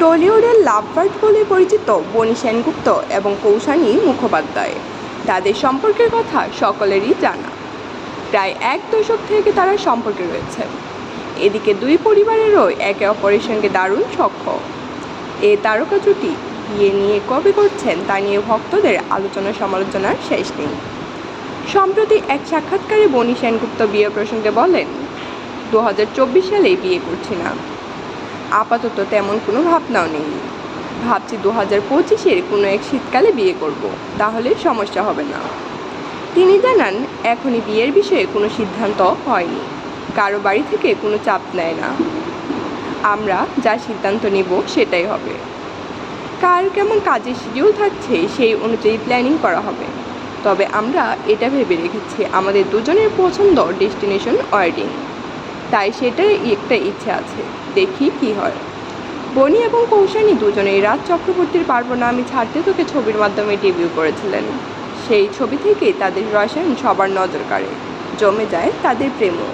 টলিউডের lovebird বলে পরিচিত বনি সেনগুপ্ত এবং কৌশানী মুখোপাধ্যায়। তাদের সম্পর্কের কথা সকলেরই জানা। প্রায় এক দশক থেকে তারা সম্পর্কে রয়েছে। এদিকে দুই পরিবারেরও একে অপরের সঙ্গে দারুণ সখ্য এ তারকা জুটি বিয়ে নিয়ে কবে করছেন তা নিয়ে ভক্তদের আলোচনা সমালোচনার শেষ নেই। সম্প্রতি এক সাক্ষাৎকারে বনি সেনগুপ্ত বিয়ে প্রসঙ্গে বলেন, দু হাজার চব্বিশ সালে বিয়ে করছি না। আপাতত তেমন কোনো ভাবনাও নেই। ভাবছি দু হাজার পঁচিশের কোনো এক শীতকালে বিয়ে করব, তাহলে সমস্যা হবে না। তিনি জানান, এখনই বিয়ের বিষয়ে কোনো সিদ্ধান্ত হয়নি। কারও বাড়ি থেকে কোনো চাপ নেয় না। আমরা যা সিদ্ধান্ত নেব সেটাই হবে। কার কেমন কাজের শিডিউল থাকছে সেই অনুযায়ী প্ল্যানিং করা হবে। তবে আমরা এটা ভেবে রেখেছি, আমাদের দুজনের পছন্দ ডেস্টিনেশন ওয়েডিং তাই সেটাই একটা ইচ্ছে আছে। দেখি কি হয়। বনি এবং কৌশানী দুজনেই রাজ চক্রবর্তীর পারব আমি ছাড়তে তোকে ছবির মাধ্যমে ডেবিউ করেছিলেন। সেই ছবি থেকেই তাদের রসায়ন সবার নজর কাড়ে। জমে যায় তাদের প্রেমও।